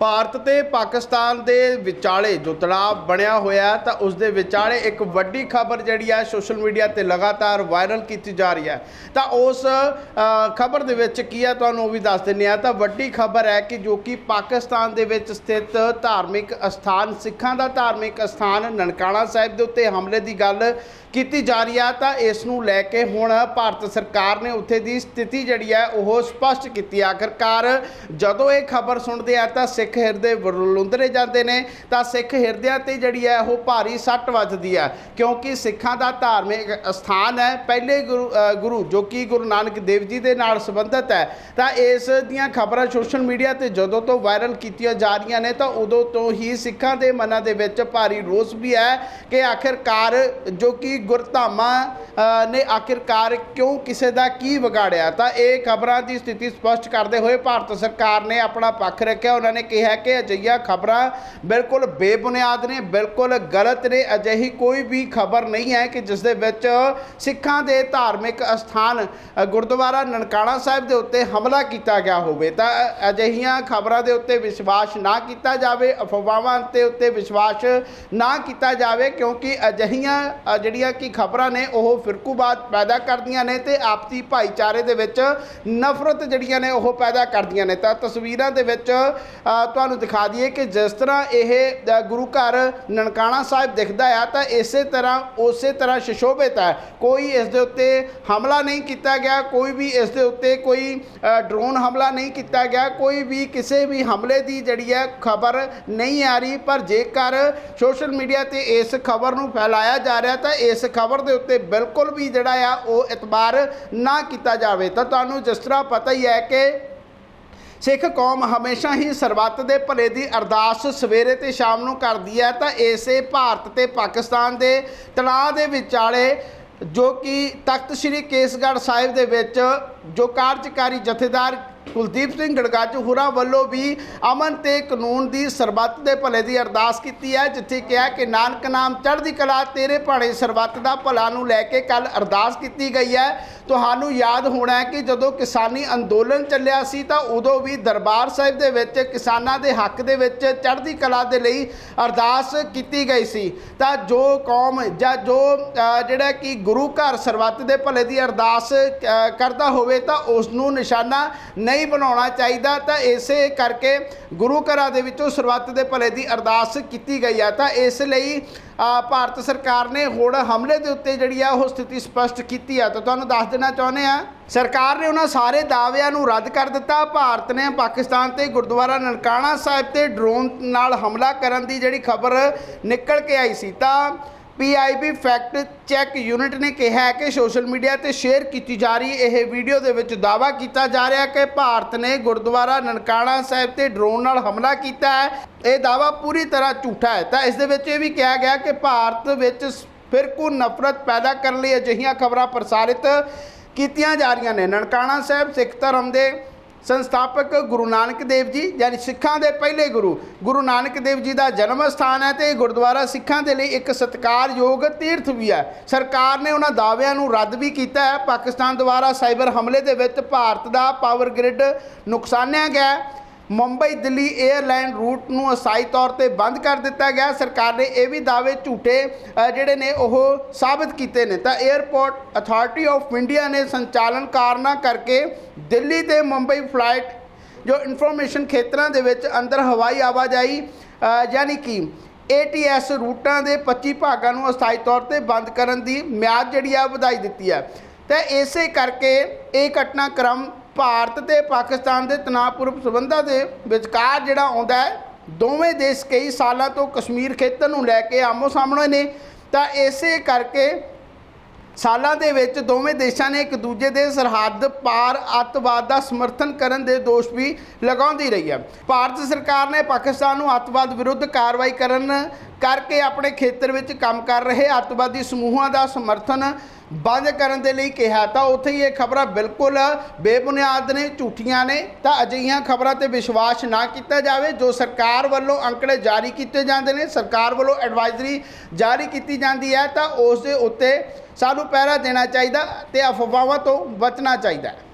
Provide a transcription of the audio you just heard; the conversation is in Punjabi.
ਭਾਰਤ ਤੇ ਪਾਕਿਸਤਾਨ ਦੇ ਵਿਚਾਲੇ ਜੋ ਤਣਾਅ ਬਣਿਆ ਹੋਇਆ ਤਾਂ ਉਸ ਦੇ ਵਿਚਾਲੇ ਇੱਕ ਵੱਡੀ ਖਬਰ ਜਿਹੜੀ ਹੈ ਸੋਸ਼ਲ ਮੀਡੀਆ ਤੇ ਲਗਾਤਾਰ ਵਾਇਰਲ ਕੀਤੀ ਜਾ ਰਹੀ ਹੈ। ਤਾਂ ਉਸ ਖਬਰ ਦੇ ਵਿੱਚ ਕੀ ਹੈ ਤੁਹਾਨੂੰ ਉਹ ਵੀ ਦੱਸ ਦਿੰਦੇ ਆ ਤਾਂ ਵੱਡੀ ਖਬਰ ਹੈ ਕਿ ਜੋ ਕਿ ਪਾਕਿਸਤਾਨ ਦੇ ਵਿੱਚ ਸਥਿਤ ਧਾਰਮਿਕ ਅਸਥਾਨ, ਸਿੱਖਾਂ ਦਾ ਧਾਰਮਿਕ ਅਸਥਾਨ ਨਨਕਾਣਾ ਸਾਹਿਬ ਦੇ ਉੱਤੇ ਹਮਲੇ ਦੀ ਗੱਲ ਕੀਤੀ ਜਾ ਰਹੀ ਹੈ, ਤਾਂ ਇਸ ਨੂੰ ਲੈ ਕੇ ਹੁਣ ਭਾਰਤ ਸਰਕਾਰ ਨੇ ਉੱਥੇ ਦੀ ਸਥਿਤੀ ਜਿਹੜੀ ਹੈ ਉਹ ਸਪਸ਼ਟ ਕੀਤੀ ਹੈ। ਆਖਰਕਾਰ ਜਦੋਂ ਇਹ ਖਬਰ ਸੁਣਦੇ ਆ ਤਾਂ ਸਿੱਖ ਹਿਰਦੇ ਵਰਲੁੰਦਰੇ ਜਾਂਦੇ ਨੇ, ਤਾਂ ਸਿੱਖ ਹਿਰਦਿਆਂ ਤੇ ਜਿਹੜੀ ਹੈ ਉਹ ਭਾਰੀ ਸੱਟ ਵੱਜਦੀ ਹੈ, ਕਿਉਂਕਿ ਸਿੱਖਾਂ ਦਾ ਧਾਰਮਿਕ ਸਥਾਨ ਹੈ, ਪਹਿਲੇ ਗੁਰੂ ਜੋ ਕਿ ਗੁਰੂ ਨਾਨਕ ਦੇਵ ਜੀ ਦੇ ਨਾਲ ਸੰਬੰਧਿਤ ਹੈ, ਤਾਂ ਇਸ ਦੀਆਂ ਖਬਰਾਂ ਸੋਸ਼ਲ ਮੀਡੀਆ ਤੇ ਜਦੋਂ ਤੋਂ ਵਾਇਰਲ ਕੀਤੀਆਂ ਜਾ ਰਹੀਆਂ ਨੇ, ਤਾਂ ਉਦੋਂ ਤੋਂ ਹੀ ਸਿੱਖਾਂ ਦੇ ਮਨਾਂ ਦੇ ਵਿੱਚ ਭਾਰੀ ਰੋਸ ਵੀ ਹੈ ਕਿ ਆਖਿਰਕਾਰ ਜੋ ਕਿ ਗੁਰਧਾਮਾਂ ਨੇ ਆਖਿਰਕਾਰ ਕਿਉਂ ਕਿਸੇ ਦਾ ਕੀ ਵਿਗਾੜਿਆ? ਤਾਂ ਇਹ ਖਬਰਾਂ ਦੀ ਸਥਿਤੀ ਸਪਸ਼ਟ ਕਰਦੇ ਹੋਏ ਭਾਰਤ ਸਰਕਾਰ ਨੇ ਆਪਣਾ ਪੱਖ ਰੱਖਿਆ, ਉਹਨਾਂ ਨੇ ਕਿਹਾ ਕਿ ਅਜਿਹੀਆਂ ਖਬਰਾਂ ਬਿਲਕੁਲ ਬੇਬੁਨਿਆਦ ਨੇ, ਬਿਲਕੁਲ ਗਲਤ ਨੇ। ਅਜਿਹੀ ਕੋਈ ਵੀ ਖਬਰ ਨਹੀਂ ਹੈ ਕਿ ਜਿਸ ਦੇ ਵਿੱਚ ਸਿੱਖਾਂ ਦੇ ਧਾਰਮਿਕ ਅਸਥਾਨ ਗੁਰਦੁਆਰਾ ਨਨਕਾਣਾ ਸਾਹਿਬ ਦੇ ਉੱਤੇ ਹਮਲਾ ਕੀਤਾ ਗਿਆ ਹੋਵੇ ਤਾਂ ਅਜਿਹੀਆਂ ਖਬਰਾਂ ਦੇ ਉੱਤੇ ਵਿਸ਼ਵਾਸ ਨਾ ਕੀਤਾ ਜਾਵੇ, ਅਫਵਾਹਾਂ ਤੇ ਉੱਤੇ ਵਿਸ਼ਵਾਸ ਨਾ ਕੀਤਾ ਜਾਵੇ, ਕਿਉਂਕਿ ਅਜਿਹੀਆਂ ਜਿਹੜੀਆਂ ਕਿ ਖਬਰਾਂ ਨੇ, ਉਹ ਫਿਰਕੂਬਾਦ ਪੈਦਾ ਕਰਦੀਆਂ ਨੇ ਤੇ ਆਪਸੀ ਭਾਈਚਾਰੇ ਦੇ ਵਿੱਚ ਨਫ਼ਰਤ ਜਿਹੜੀਆਂ ਨੇ, ਉਹ ਪੈਦਾ ਕਰਦੀਆਂ ਨੇ। ਤਾਂ ਤਸਵੀਰਾਂ ਦੇ ਵਿੱਚ ਤੁਹਾਨੂੰ ਦਿਖਾ ਦਈਏ ਕਿ ਜਿਸ ਤਰ੍ਹਾਂ ਇਹ ਗੁਰੂ ਘਰ ਨਨਕਾਣਾ ਸਾਹਿਬ ਦਿਖਦਾ ਆ, ਤਾਂ ਇਸੇ ਤਰ੍ਹਾਂ, ਉਸੇ ਤਰ੍ਹਾਂ ਸ਼ਿਸ਼ੋਭਿਤ ਹੈ। ਕੋਈ ਇਸ ਦੇ ਉੱਤੇ ਹਮਲਾ ਨਹੀਂ ਕੀਤਾ ਗਿਆ, ਕੋਈ ਵੀ ਇਸ ਦੇ ਉੱਤੇ ਕੋਈ ਡਰੋਨ ਹਮਲਾ ਨਹੀਂ ਕੀਤਾ ਗਿਆ, ਕੋਈ ਵੀ ਕਿਸੇ ਵੀ ਹਮਲੇ ਦੀ ਜਿਹੜੀ ਹੈ ਖਬਰ ਨਹੀਂ ਆ ਰਹੀ। ਪਰ ਜੇਕਰ ਸੋਸ਼ਲ ਮੀਡੀਆ ਤੇ ਇਸ ਖਬਰ ਨੂੰ ਫੈਲਾਇਆ ਜਾ ਰਿਹਾ, ਤਾਂ ਇਸ ਖਬਰ ਦੇ ਉੱਤੇ ਬਿਲਕੁਲ ਵੀ ਜਿਹੜਾ ਆ, ਉਹ ਇਤਬਾਰ ਨਾ ਕੀਤਾ ਜਾਵੇ। ਤਾਂ ਤੁਹਾਨੂੰ ਜਿਸ ਤਰ੍ਹਾਂ ਪਤਾ ਹੀ ਹੈ ਕਿ ਸਿੱਖ ਕੌਮ ਹਮੇਸ਼ਾ ਹੀ ਸਰਬੱਤ ਦੇ ਭਲੇ ਦੀ ਅਰਦਾਸ ਸਵੇਰੇ ਤੇ ਸ਼ਾਮ ਨੂੰ ਕਰਦੀ ਹੈ। ਤਾਂ ਇਸੇ ਭਾਰਤ ਤੇ ਪਾਕਿਸਤਾਨ ਦੇ ਤਣਾਅ ਦੇ ਵਿਚਾਲੇ ਜੋ ਕਿ ਤਖਤ ਸ੍ਰੀ ਕੇਸਗੜ੍ਹ ਸਾਹਿਬ ਦੇ ਵਿੱਚ ਜੋ ਕਾਰਜਕਾਰੀ ਜਥੇਦਾਰ ਕੁਲਦੀਪ ਸਿੰਘ ਗੜਗੱਜ ਹੁਰਾ ਵੱਲੋਂ ਵੀ ਅਮਨ ਤੇ ਕਾਨੂੰਨ ਦੀ ਸਰਬੱਤ ਦੇ ਭਲੇ ਦੀ ਅਰਦਾਸ ਕੀਤੀ ਹੈ, ਜਿੱਥੇ ਕਿਹਾ ਕਿ ਨਾਨਕ ਨਾਮ ਚੜ੍ਹਦੀ ਕਲਾ ਤੇਰੇ ਭਾਣੇ ਸਰਬੱਤ ਦਾ ਭਲਾ ਨੂੰ ਲੈ ਕੇ ਕੱਲ ਅਰਦਾਸ ਕੀਤੀ ਗਈ ਹੈ। ਤੁਹਾਨੂੰ ਯਾਦ ਹੋਣਾ ਹੈ ਕਿ ਜਦੋਂ ਕਿਸਾਨੀ ਅੰਦੋਲਨ ਚੱਲਿਆ ਸੀ ਤਾਂ ਉਦੋਂ ਵੀ ਦਰਬਾਰ ਸਾਹਿਬ ਦੇ ਵਿੱਚ ਕਿਸਾਨਾਂ ਦੇ ਹੱਕ ਦੇ ਵਿੱਚ ਚੜ੍ਹਦੀ ਕਲਾ ਦੇ ਲਈ ਅਰਦਾਸ ਕੀਤੀ ਗਈ ਸੀ। ਤਾਂ ਜੋ ਕੌਮ ਜਾਂ ਜੋ ਜਿਹੜਾ ਕਿ ਗੁਰੂ ਘਰ ਸਰਬੱਤ ਦੇ ਭਲੇ ਦੀ ਅਰਦਾਸ ਕਰਦਾ ਹੋਵੇ ਤਾਂ ਉਸ ਨੂੰ ਨਿਸ਼ਾਨਾ ਨਹੀਂ ਬਣਾਉਣਾ ਚਾਹੀਦਾ, ਤਾਂ ਇਸੇ ਕਰਕੇ ਗੁਰੂ ਘਰਾਂ ਦੇ ਵਿੱਚੋਂ ਸਰਬੱਤ ਦੇ ਭਲੇ ਦੀ ਅਰਦਾਸ ਕੀਤੀ ਗਈ ਆ। ਤਾਂ ਇਸ ਲਈ ਭਾਰਤ ਸਰਕਾਰ ਨੇ ਹੁਣ ਹਮਲੇ ਦੇ ਉੱਤੇ ਜਿਹੜੀ ਆ, ਉਹ ਸਥਿਤੀ ਸਪਸ਼ਟ ਕੀਤੀ ਆ। ਤਾਂ ਤੁਹਾਨੂੰ ਦੱਸ ਦੇਣਾ ਚਾਹੁੰਦੇ ਆ, ਸਰਕਾਰ ਨੇ ਉਹਨਾਂ ਸਾਰੇ ਦਾਅਵਿਆਂ ਨੂੰ ਰੱਦ ਕਰ ਦਿੱਤਾ। ਭਾਰਤ ਨੇ ਪਾਕਿਸਤਾਨ ਤੇ ਗੁਰਦੁਆਰਾ ਨਨਕਾਣਾ ਸਾਹਿਬ ਤੇ ਡਰੋਨ ਨਾਲ ਹਮਲਾ ਕਰਨ ਦੀ ਜਿਹੜੀ ਖਬਰ ਨਿਕਲ ਕੇ ਆਈ ਸੀ। ਤਾਂ ਪੀਆਈਬੀ ਫੈਕਟ ਚੈੱਕ ਯੂਨਿਟ ਨੇ ਕਿਹਾ ਹੈ ਕਿ ਸੋਸ਼ਲ ਮੀਡੀਆ ਤੇ ਸ਼ੇਅਰ ਕੀਤੀ ਜਾ ਰਹੀ ਇਹ ਵੀਡੀਓ ਦੇ ਵਿੱਚ ਦਾਅਵਾ ਕੀਤਾ ਜਾ ਰਿਹਾ ਕਿ ਭਾਰਤ ਨੇ ਗੁਰਦੁਆਰਾ ਨਨਕਾਣਾ ਸਾਹਿਬ ਤੇ ਡਰੋਨ ਨਾਲ ਹਮਲਾ ਕੀਤਾ ਹੈ। ਇਹ ਦਾਅਵਾ ਪੂਰੀ ਤਰ੍ਹਾਂ ਝੂਠਾ ਹੈ। ਤਾਂ ਇਸ ਦੇ ਵਿੱਚ ਇਹ ਵੀ ਕਿਹਾ ਗਿਆ ਕਿ ਭਾਰਤ ਵਿੱਚ ਫਿਰਕੂ ਨਫ਼ਰਤ ਪੈਦਾ ਕਰਨ ਲਈ ਅਜਿਹੀਆਂ ਖਬਰਾਂ ਪ੍ਰਸਾਰਿਤ ਕੀਤੀਆਂ ਜਾ ਰਹੀਆਂ ਨੇ। ਨਨਕਾਣਾ ਸਾਹਿਬ ਸਿੱਖ ਧਰਮ ਦੇ ਸੰਸਥਾਪਕ ਗੁਰੂ ਨਾਨਕ ਦੇਵ ਜੀ, ਯਾਨੀ ਸਿੱਖਾਂ ਦੇ ਪਹਿਲੇ ਗੁਰੂ। ਗੁਰੂ ਨਾਨਕ ਦੇਵ ਜੀ ਦਾ ਜਨਮ ਸਥਾਨ ਹੈ ਤੇ ਇਹ ਗੁਰਦੁਆਰਾ ਸਿੱਖਾਂ ਦੇ ਲਈ ਇੱਕ ਸਤਿਕਾਰਯੋਗ ਤੀਰਥ ਵੀ ਹੈ। ਸਰਕਾਰ ਨੇ ਉਹਨਾਂ ਦਾਅਵਿਆਂ ਨੂੰ ਰੱਦ ਵੀ ਕੀਤਾ ਹੈ। ਪਾਕਿਸਤਾਨ ਦੁਆਰਾ ਸਾਈਬਰ ਹਮਲੇ ਦੇ ਵਿੱਚ ਭਾਰਤ ਦਾ ਪਾਵਰ ਗ੍ਰਿਡ ਨੁਕਸਾਨਿਆ ਗਿਆ ਮੁੰਬਈ ਦਿੱਲੀ 에ਅਰਲਾਈਨ ਰੂਟ ਨੂੰ ਅਸਾਈ ਤੌਰ ਤੇ ਬੰਦ ਕਰ ਦਿੱਤਾ ਗਿਆ। ਸਰਕਾਰ ਨੇ ਇਹ ਵੀ ਦਾਅਵੇ ਝੂਠੇ ਜਿਹੜੇ ਨੇ ਉਹ ਸਾਬਤ ਕੀਤੇ ਨੇ। ਤਾਂ 에ਅਰਪੋਰਟ ਅਥਾਰਟੀ ਆਫ ਇੰਡੀਆ ਨੇ ਸੰਚਾਲਨ ਕਾਰਨਾਂ ਕਰਕੇ ਦਿੱਲੀ ਤੇ ਮੁੰਬਈ ਫਲਾਈਟ, ਜੋ ਇਨਫੋਰਮੇਸ਼ਨ ਖੇਤਰਾਂ ਦੇ ਵਿੱਚ ਅੰਦਰ ਹਵਾਈ ਆਵਾਜਾਈ ਯਾਨੀ ਕਿ ATS ਰੂਟਾਂ ਦੇ 25 ਭਾਗਾਂ ਨੂੰ ਅਸਥਾਈ ਤੌਰ ਤੇ ਬੰਦ ਕਰਨ ਦੀ ਮਿਆਦ ਜਿਹੜੀ ਆ, ਵਧਾਈ ਦਿੱਤੀ ਹੈ। ਤੇ ਇਸੇ ਕਰਕੇ ਇਹ ਘਟਨਾਕ੍ਰਮ ਭਾਰਤ ਤੇ ਪਾਕਿਸਤਾਨ ਦੇ ਤਣਾਅਪੂਰਨ ਸਬੰਧਾਂ ਦੇ ਵਿਚਕਾਰ ਜਿਹੜਾ ਆਉਂਦਾ ਹੈ, ਦੋਵੇਂ ਦੇਸ਼ ਕਈ ਸਾਲਾਂ ਤੋਂ ਕਸ਼ਮੀਰ ਖੇਤਰ ਨੂੰ ਲੈ ਕੇ ਆਮੋ ਸਾਹਮਣੇ ਨੇ, ਤਾਂ ਇਸੇ ਕਰਕੇ ਸਾਲਾਂ ਦੇ ਵਿੱਚ ਦੋਵੇਂ ਦੇਸ਼ਾਂ ਨੇ ਇੱਕ ਦੂਜੇ ਦੇ ਸਰਹੱਦ ਪਾਰ ਅੱਤਵਾਦ ਦਾ ਸਮਰਥਨ ਕਰਨ ਦੇ ਦੋਸ਼ ਵੀ ਲਗਾਉਂਦੀ ਰਹੀ ਹੈ। ਭਾਰਤ ਸਰਕਾਰ ਨੇ ਪਾਕਿਸਤਾਨ ਨੂੰ ਅੱਤਵਾਦ ਵਿਰੁੱਧ ਕਾਰਵਾਈ ਕਰਨ ਕਰਕੇ ਆਪਣੇ ਖੇਤਰ ਵਿੱਚ ਕੰਮ ਕਰ ਰਹੇ ਅੱਤਵਾਦੀ ਸਮੂਹਾਂ ਦਾ ਸਮਰਥਨ ਬੰਦ ਕਰਨ ਦੇ ਲਈ ਕਿਹਾ। ਤਾਂ ਉੱਥੇ ਹੀ ਇਹ ਖਬਰਾਂ ਬਿਲਕੁਲ ਬੇਬੁਨਿਆਦ ਨੇ, ਝੂਠੀਆਂ ਨੇ। ਤਾਂ ਅਜਿਹੀਆਂ ਖਬਰਾਂ ਤੇ ਵਿਸ਼ਵਾਸ ਨਾ ਕੀਤਾ ਜਾਵੇ, ਜੋ ਸਰਕਾਰ ਵੱਲੋਂ ਅੰਕੜੇ ਜਾਰੀ ਕੀਤੇ ਜਾਂਦੇ ਨੇ, ਸਰਕਾਰ ਵੱਲੋਂ ਐਡਵਾਈਜ਼ਰੀ ਜਾਰੀ ਕੀਤੀ ਜਾਂਦੀ ਹੈ, ਤਾਂ ਉਸ ਦੇ ਉੱਤੇ ਸਾਨੂੰ ਪਹਿਰਾ ਦੇਣਾ ਚਾਹੀਦਾ ਤੇ ਅਫਵਾਹਾਂ ਤੋਂ ਬਚਣਾ ਚਾਹੀਦਾ